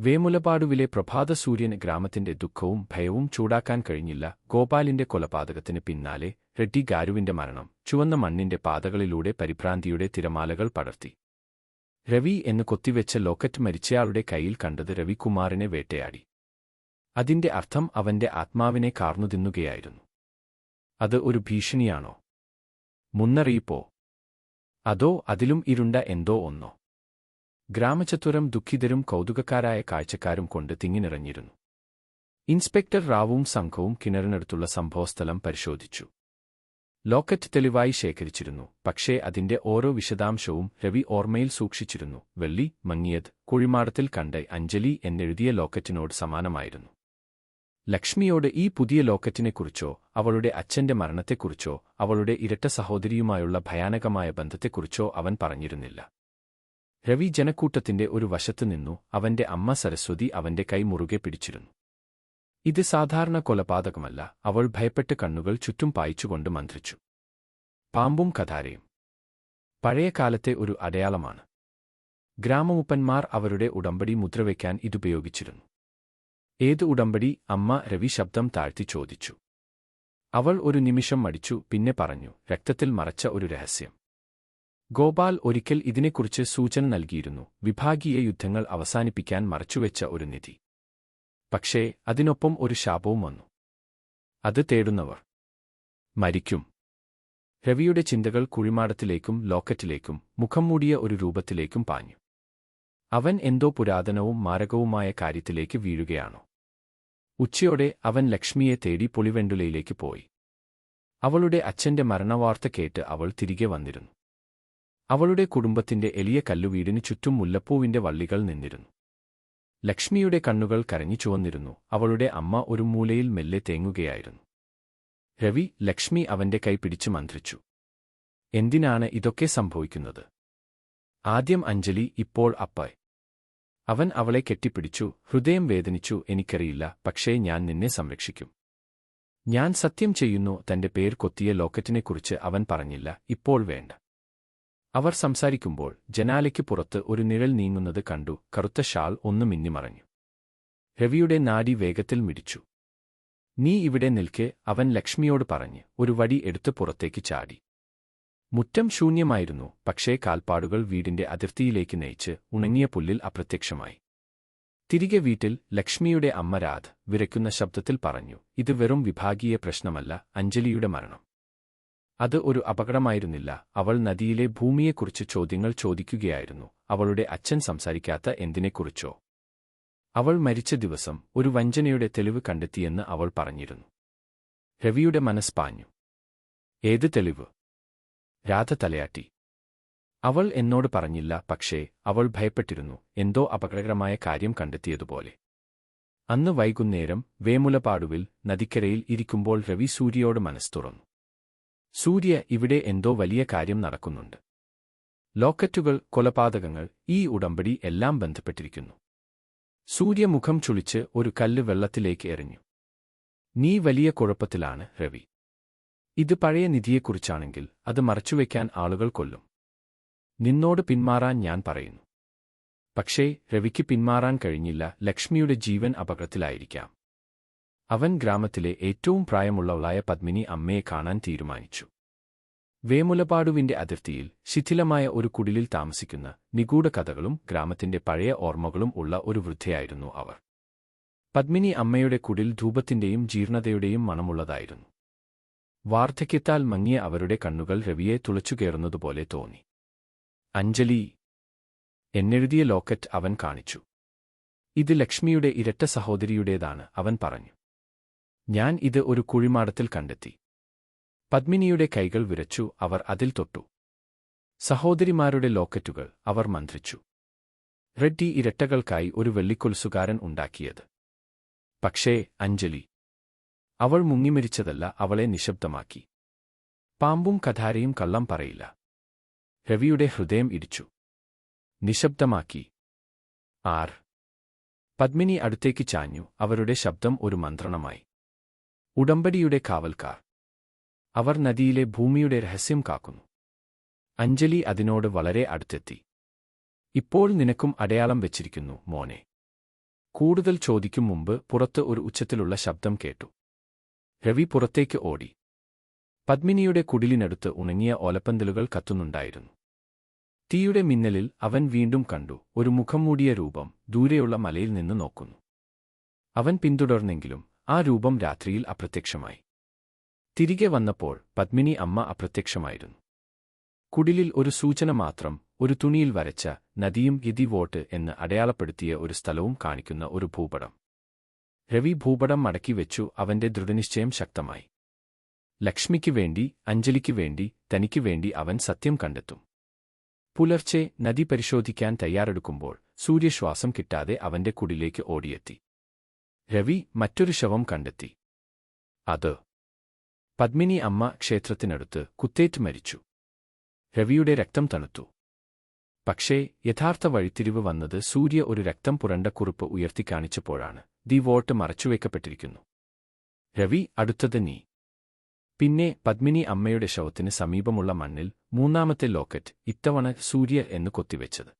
വേമുലപാടുവിലെ പ്രഭാത സൂര്യൻ ഗ്രാമത്തിന്റെ ദുഃഖവും ഭയവും ചൂടാക്കാൻ കഴിഞ്ഞില്ല. ഗോപാലിന്റെ കൊലപാതകത്തിന് പിന്നാലെ റെഡ്ഡി ഗാരുവിന്റെ മരണം. ചുവന്ന മണ്ണിന്റെ പാതകളിലൂടെ പരിഭ്രാന്തിയുടെ തിരമാലകൾ പടർത്തി. രവി എന്ന് കൊത്തിവെച്ച ലോക്കറ്റ് മരിച്ചയാളുടെ കയ്യിൽ കണ്ടത് രവികുമാറിനെ വേട്ടയാടി. അതിന്റെ അർത്ഥം അവന്റെ ആത്മാവിനെ കാർന്നുതിന്നുകയായിരുന്നു. അത് ഒരു ഭീഷണിയാണോ? മുന്നറിയിപ്പോ? അതോ അതിലും ഇരുണ്ട എന്തോ ഒന്നോ? ഗ്രാമചത്വരം ദുഃഖിതരും കൗതുകക്കാരായ കാഴ്ചക്കാരും കൊണ്ട് തിങ്ങിനിറഞ്ഞിരുന്നു. ഇൻസ്പെക്ടർ റാവുവും സംഘവും കിണറിനടുത്തുള്ള സംഭവസ്ഥലം പരിശോധിച്ചു. ലോക്കറ്റ് തെളിവായി ശേഖരിച്ചിരുന്നു പക്ഷേ അതിന്റെ ഓരോ വിശദാംശവും രവി ഓർമ്മയിൽ സൂക്ഷിച്ചിരുന്നു. വെള്ളി മങ്ങിയത് കുഴിമാടത്തിൽ കണ്ട് അഞ്ജലി എന്നെഴുതിയ ലോക്കറ്റിനോട് സമാനമായിരുന്നു. ലക്ഷ്മിയോട് ഈ പുതിയ ലോക്കറ്റിനെക്കുറിച്ചോ അവളുടെ അച്ഛന്റെ മരണത്തെക്കുറിച്ചോ അവളുടെ ഇരട്ട സഹോദരിയുമായുള്ള ഭയാനകമായ ബന്ധത്തെക്കുറിച്ചോ അവൻ പറഞ്ഞിരുന്നില്ല. രവി ജനക്കൂട്ടത്തിന്റെ ഒരു വശത്തു നിന്നു അവന്റെ അമ്മ സരസ്വതി അവന്റെ കൈ മുറുകെ പിടിച്ചിരുന്നു. ഇത് സാധാരണ കൊലപാതകമല്ല അവൾ ഭയപ്പെട്ട് കണ്ണുകൾ ചുറ്റും പായിച്ചുകൊണ്ട് മന്ത്രിച്ചു. പാമ്പും കഥാരയും. പഴയ കാലത്തെ ഒരു അടയാളമാണ്. ഗ്രാമമുപ്പന്മാർ അവരുടെ ഉടമ്പടി മുദ്രവയ്ക്കാൻ ഇതുപയോഗിച്ചിരുന്നു. ഏത് ഉടമ്പടി? അമ്മ രവി ശബ്ദം താഴ്ത്തി ചോദിച്ചു. അവൾ ഒരു നിമിഷം മടിച്ചു പിന്നെ പറഞ്ഞു രക്തത്തിൽ മറച്ച ഒരു രഹസ്യം. ഗോപാൽ ഒരിക്കൽ ഇതിനെക്കുറിച്ച് സൂചന നൽകിയിരുന്നു. വിഭാഗീയ യുദ്ധങ്ങൾ അവസാനിപ്പിക്കാൻ മറച്ചുവെച്ച ഒരു നിധി. പക്ഷേ അതിനൊപ്പം ഒരു ശാപവും വന്നു. അത് തേടുന്നവർ മരിക്കും. രവിയുടെ ചിന്തകൾ കുഴിമാടത്തിലേക്കും ലോക്കറ്റിലേക്കും മുഖം മൂടിയ ഒരു രൂപത്തിലേക്കും പാഞ്ഞു. അവൻ എന്തോ പുരാതനവും മാരകവുമായ കാര്യത്തിലേക്ക് വീഴുകയാണോ? ഉച്ചയോടെ അവൻ ലക്ഷ്മിയെ തേടി പൊളിവെണ്ടുലയിലേക്ക് പോയി. അവളുടെ അച്ഛന്റെ മരണവാർത്ത കേട്ട് അവൾ തിരികെ വന്നിരുന്നു. അവളുടെ കുടുംബത്തിന്റെ എളിയ കല്ലുവീടിനു ചുറ്റും മുല്ലപ്പൂവിന്റെ വള്ളികൾ നിന്നിരുന്നു. ലക്ഷ്മിയുടെ കണ്ണുകൾ കരഞ്ഞു ചുവന്നിരുന്നു. അവളുടെ അമ്മ ഒരു മൂലയിൽ മെല്ലെ തേങ്ങുകയായിരുന്നു. രവി ലക്ഷ്മി അവന്റെ കൈ പിടിച്ചു മന്ത്രിച്ചു. എന്തിനാണ് ഇതൊക്കെ സംഭവിക്കുന്നത്? ആദ്യം അഞ്ജലി ഇപ്പോൾ അപ്പായ് അവൻ അവളെ കെട്ടിപ്പിടിച്ചു. ഹൃദയം വേദനിച്ചു. എനിക്കറിയില്ല. പക്ഷേ ഞാൻ നിന്നെ സംരക്ഷിക്കും. ഞാൻ സത്യം ചെയ്യുന്നു. തന്റെ പേർ കൊത്തിയ ലോക്കറ്റിനെക്കുറിച്ച് അവൻ പറഞ്ഞില്ല. ഇപ്പോൾ വേണ്ട. അവർ സംസാരിക്കുമ്പോൾ ജനാലയ്ക്ക് പുറത്ത് ഒരു നിഴൽ നീങ്ങുന്നത് കണ്ടു കറുത്ത ഷാൾ ഒന്ന് മിന്നിമറഞ്ഞു രവിയുടെ നാടി വേഗത്തിൽ മിടിച്ചു. നീ ഇവിടെ നിൽക്കെ അവൻ ലക്ഷ്മിയോട് പറഞ്ഞ് ഒരു വടി എടുത്ത് പുറത്തേക്ക് ചാടി. മുറ്റം ശൂന്യമായിരുന്നു പക്ഷേ കാൽപ്പാടുകൾ വീടിന്റെ അതിർത്തിയിലേക്ക് നയിച്ച് ഉണങ്ങിയ പുല്ലിൽ അപ്രത്യക്ഷമായി. തിരികെ വീട്ടിൽ ലക്ഷ്മിയുടെ അമ്മ രാധ് വിരയ്ക്കുന്ന ശബ്ദത്തിൽ പറഞ്ഞു ഇത് വെറും വിഭാഗീയ പ്രശ്നമല്ല അഞ്ജലിയുടെ മരണം. അത് ഒരു അപകടമായിരുന്നില്ല. അവൾ നദിയിലെ ഭൂമിയെക്കുറിച്ച് ചോദ്യങ്ങൾ ചോദിക്കുകയായിരുന്നു. അവളുടെ അച്ഛൻ സംസാരിക്കാത്ത എന്തിനെക്കുറിച്ചോ? അവൾ മരിച്ച ദിവസം ഒരു വഞ്ചനയുടെ തെളിവ് കണ്ടെത്തിയെന്ന് അവൾ പറഞ്ഞിരുന്നു. രവിയുടെ മനസ്സ് പാഞ്ഞു. ഏത് തെളിവ്? രാധ തലയാട്ടി. അവൾ എന്നോട് പറഞ്ഞില്ല പക്ഷേ അവൾ ഭയപ്പെട്ടിരുന്നു. എന്തോ അപകടകരമായ കാര്യം കണ്ടെത്തിയതുപോലെ. അന്ന് വൈകുന്നേരം വേമുലപാടുവിൽ നദിക്കരയിൽ ഇരിക്കുമ്പോൾ രവി സൂര്യയോട് മനസ്സ് തുറന്നു. സൂര്യ ഇവിടെ എന്തോ വലിയ കാര്യം നടക്കുന്നുണ്ട്. ലോക്കറ്റുകൾ കൊലപാതകങ്ങൾ ഈ ഉടമ്പടി എല്ലാം ബന്ധപ്പെട്ടിരിക്കുന്നു. സൂര്യ മുഖം ചുളിച്ച് ഒരു കല്ല് വെള്ളത്തിലേക്ക് എറിഞ്ഞു. നീ വലിയ കുഴപ്പത്തിലാണ് രവി. ഇത് പഴയ നിധിയെക്കുറിച്ചാണെങ്കിൽ അത് മറച്ചുവെക്കാൻ ആളുകൾ കൊല്ലും. നിന്നോട് പിന്മാറാൻ ഞാൻ പറയുന്നു. പക്ഷേ രവിക്ക് പിന്മാറാൻ കഴിഞ്ഞില്ല ലക്ഷ്മിയുടെ ജീവൻ അപകടത്തിലായിരിക്കാം. അവൻ ഗ്രാമത്തിലെ ഏറ്റവും പ്രായമുള്ളവളായ പത്മിനി അമ്മയെ കാണാൻ തീരുമാനിച്ചു. വേമുലപാടുവിന്റെ അതിർത്തിയിൽ ശിഥിലമായ ഒരു കുടിലിൽ താമസിക്കുന്ന നിഗൂഢ കഥകളും ഗ്രാമത്തിന്റെ പഴയ ഓർമ്മകളും ഉള്ള ഒരു വൃദ്ധയായിരുന്നു അവർ. പത്മിനി അമ്മയുടെ കുടിൽ ധൂപത്തിന്റെയും ജീർണതയുടെയും മണമുള്ളതായിരുന്നു. വാർദ്ധക്യത്താൽ മങ്ങിയ അവരുടെ കണ്ണുകൾ രവിയെ തുളച്ചുകയറുന്നതുപോലെ തോന്നി. അഞ്ജലി എന്നെഴുതിയ ലോക്കറ്റ് അവൻ കാണിച്ചു. ഇത് ലക്ഷ്മിയുടെ ഇരട്ട സഹോദരിയുടേതാണ് അവൻ പറഞ്ഞു. ഞാൻ ഇത് ഒരു കുഴിമാടത്തിൽ കണ്ടെത്തി. പത്മിനിയുടെ കൈകൾ വിരച്ചു അവർ അതിൽ തൊട്ടു. സഹോദരിമാരുടെ ലോക്കറ്റുകൾ അവർ മന്ത്രിച്ചു. റെഡ്ഡി ഇരട്ടകൾക്കായി ഒരു വെള്ളിക്കൊലുസുകാരൻ ഉണ്ടാക്കിയത്. പക്ഷേ അഞ്ജലി അവൾ മുങ്ങിമരിച്ചതല്ല അവളെ നിശബ്ദമാക്കി. പാമ്പും കഥാരയും കള്ളം പറയില്ല. രവിയുടെ ഹൃദയം ഇടിച്ചു. നിശബ്ദമാക്കി. ആർ. പത്മിനി അടുത്തേക്ക് ചാഞ്ഞു അവരുടെ ശബ്ദം ഒരു മന്ത്രണമായി. ഉടമ്പടിയുടെ കാവൽക്കാർ. അവർ നദിയിലെ ഭൂമിയുടെ രഹസ്യം കാക്കുന്നു. അഞ്ജലി അതിനോട് വളരെ അടുത്തെത്തി. ഇപ്പോൾ നിനക്കും അടയാളം വെച്ചിരിക്കുന്നു മോനെ. കൂടുതൽ ചോദിക്കും മുമ്പ് പുറത്ത് ഒരു ഉച്ചത്തിലുള്ള ശബ്ദം കേട്ടു. രവി പുറത്തേക്ക് ഓടി. പത്മിനിയുടെ കുടിലിനടുത്ത് ഉണങ്ങിയ ഓലപ്പന്തലുകൾ കത്തുന്നുണ്ടായിരുന്നു. തീയുടെ മിന്നലിൽ അവൻ വീണ്ടും കണ്ടു ഒരു മുഖം മൂടിയ രൂപം ദൂരെയുള്ള മലയിൽ നിന്ന് നോക്കുന്നു. അവൻ പിന്തുടർന്നെങ്കിലും ആ രൂപം രാത്രിയിൽ അപ്രത്യക്ഷമായി. തിരികെ വന്നപ്പോൾ പത്മിനി അമ്മ അപ്രത്യക്ഷമായിരുന്നു. കുടിലിൽ ഒരു സൂചന മാത്രം ഒരു തുണിയിൽ വരച്ച നദിയും ഗിതി വോട്ട് എന്ന് അടയാളപ്പെടുത്തിയ ഒരു സ്ഥലവും കാണിക്കുന്ന ഒരു ഭൂപടം. രവി ഭൂപടം മടക്കി വെച്ചു അവന്റെ ദൃഢനിശ്ചയം ശക്തമായി. ലക്ഷ്മിക്ക് വേണ്ടി അഞ്ജലിക്ക് വേണ്ടി തനിക്ക് വേണ്ടി അവൻ സത്യം കണ്ടെത്തും. പുലർച്ചെ നദി പരിശോധിക്കാൻ തയ്യാറെടുക്കുമ്പോൾ സൂര്യശ്വാസം കിട്ടാതെ അവന്റെ കുടിലേക്ക് ഓടിയെത്തി. രവി മറ്റൊരു ശവം കണ്ടെത്തി. അത് പത്മിനി അമ്മ ക്ഷേത്രത്തിനടുത്ത് കുത്തേറ്റ് മരിച്ചു. രവിയുടെ രക്തം തണുത്തു. പക്ഷേ യഥാർത്ഥ വഴിത്തിരിവ് വന്നത് സൂര്യ ഒരു രക്തം പുരണ്ട കുറിപ്പ് ഉയർത്തിക്കാണിച്ചപ്പോഴാണ് ദി വോട്ട് മറച്ചുവെക്കപ്പെട്ടിരിക്കുന്നു. രവി അടുത്തത് നീ. പിന്നെ പത്മിനി അമ്മയുടെ ശവത്തിന് സമീപമുള്ള മണ്ണിൽ മൂന്നാമത്തെ ലോക്കറ്റ് ഇത്തവണ സൂര്യ എന്ന് കൊത്തിവെച്ചത്.